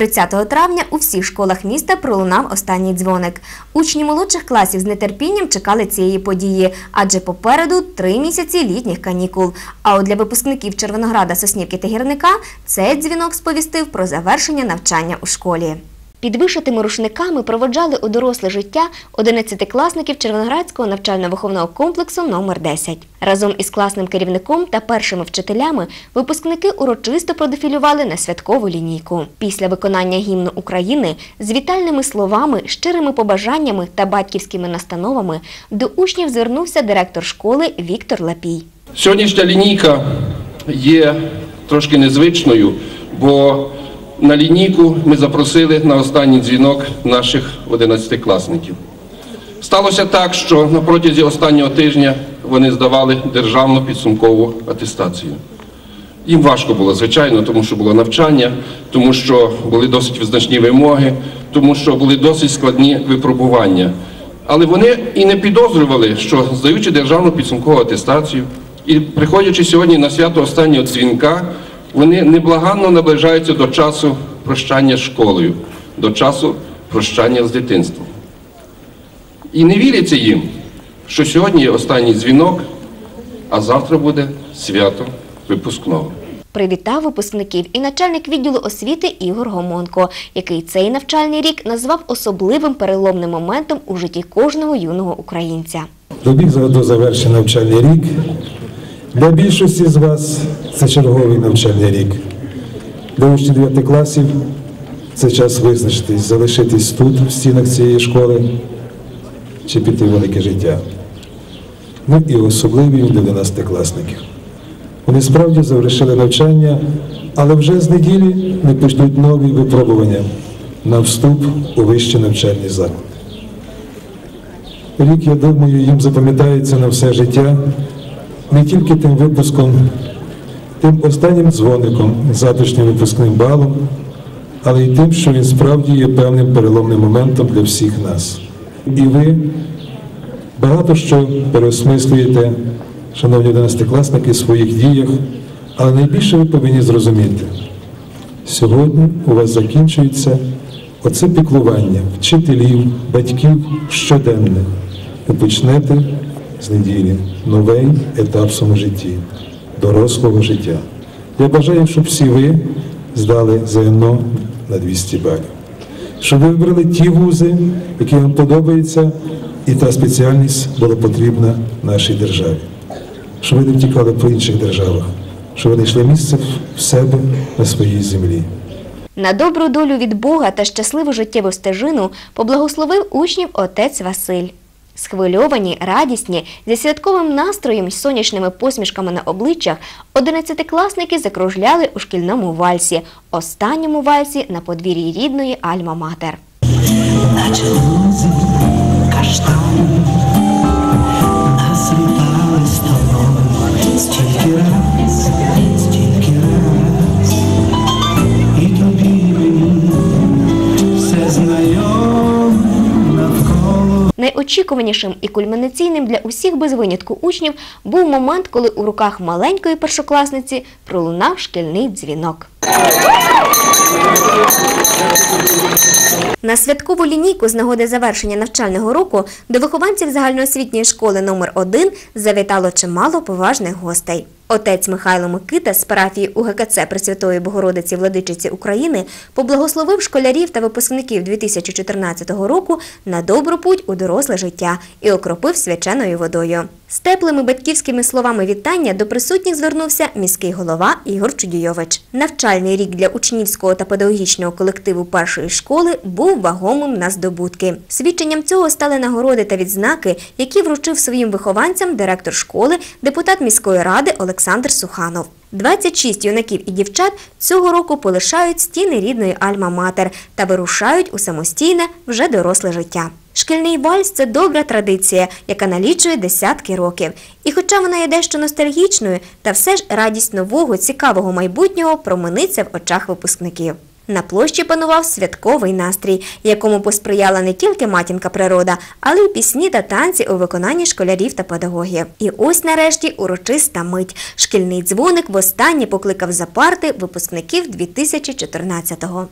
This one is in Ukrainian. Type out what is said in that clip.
30 травня у всіх школах міста пролунав останній дзвоник. Учні молодших класів з нетерпінням чекали цієї події, адже попереду три місяці літніх канікул. А от для випускників Червонограда, Соснівки та Гірника цей дзвінок сповістив про завершення навчання у школі. Під вишитими рушниками проводжали у доросле життя 11-класників Червоноградського навчально-виховного комплексу номер 10 Разом із класним керівником та першими вчителями випускники урочисто продефілювали на святкову лінійку. Після виконання гімну України з вітальними словами, щирими побажаннями та батьківськими настановами до учнів звернувся директор школи Віктор Лапій. Сьогоднішня лінійка є трошки незвичною, бо на лінійку ми запросили на останній дзвінок наших 11-класників. Сталося так, що на протязі останнього тижня вони здавали державну підсумкову атестацію. Їм важко було, звичайно, тому що було навчання, тому що були досить визначні вимоги, тому що були досить складні випробування. Але вони і не підозрювали, що здаючи державну підсумкову атестацію і приходячи сьогодні на свято останнього дзвінка, вони неблаганно наближаються до часу прощання з школою, до часу прощання з дитинством. І не віриться їм, що сьогодні є останній дзвінок, а завтра буде свято випускного. Привітав випускників і начальник відділу освіти Ігор Гомонко, який цей навчальний рік назвав особливим переломним моментом у житті кожного юного українця. Добіг до завершення навчальний рік. Для більшості з вас це черговий навчальний рік. Для учнів 9 класів це час визначитись, залишитись тут, в стінах цієї школи, чи піти в велике життя. Ну і особливі для 11-класників. Вони справді завершили навчання, але вже з неділі не почнуть нові випробування на вступ у вищі навчальні заклади. Рік, я думаю, їм запам'ятається на все життя не тільки тим випуском, тим останнім дзвоником, затишним випускним балом, але й тим, що він справді є певним переломним моментом для всіх нас. І ви багато що переосмислюєте, шановні 11-класники, в своїх діях, але найбільше ви повинні зрозуміти, сьогодні у вас закінчується оце піклування вчителів, батьків щоденне. Ви почнете з неділі новий етап своєму житті, дорослого життя. Я бажаю, щоб всі ви здали ЗНО на 200 балів, щоб ви вибрали ті вузи, які вам подобаються, і та спеціальність була потрібна нашій державі, щоб ви не втікали по інших державах, щоб ви знайшли місце в себе на своїй землі. На добру долю від Бога та щасливу життєву стежину поблагословив учнів отець Василь. Схвильовані, радісні, зі святковим настроєм і сонячними посмішками на обличчях, одинадцятикласники закружляли у шкільному вальсі, останньому вальсі на подвір'ї рідної Альма-Матер. Найочікуванішим і кульмінаційним для усіх без винятку учнів був момент, коли у руках маленької першокласниці пролунав шкільний дзвінок. На святкову лінійку з нагоди завершення навчального року до вихованців загальноосвітньої школи номер 1 завітало чимало поважних гостей. Отець Михайло Микита з парафії УГКЦ Пресвятої Богородиці Владичиці України поблагословив школярів та випускників 2014 року на добру путь у доросле життя і окропив свяченою водою. З теплими батьківськими словами вітання до присутніх звернувся міський голова Ігор Чудійович. Навчальний рік для учнівського та педагогічного колективу першої школи був вагомим на здобутки. Свідченням цього стали нагороди та відзнаки, які вручив своїм вихованцям директор школи, депутат міської ради Олександр Суханов. 26 юнаків і дівчат цього року полишають стіни рідної Альма-Матер та вирушають у самостійне, вже доросле життя. Шкільний вальс це добра традиція, яка налічує десятки років. І хоча вона є дещо ностальгічною, та все ж радість нового, цікавого майбутнього промениться в очах випускників. На площі панував святковий настрій, якому посприяла не тільки матінка природа, але й пісні та танці у виконанні школярів та педагогів. І ось нарешті урочиста мить. Шкільний дзвоник востаннє покликав за парти випускників 2014-го.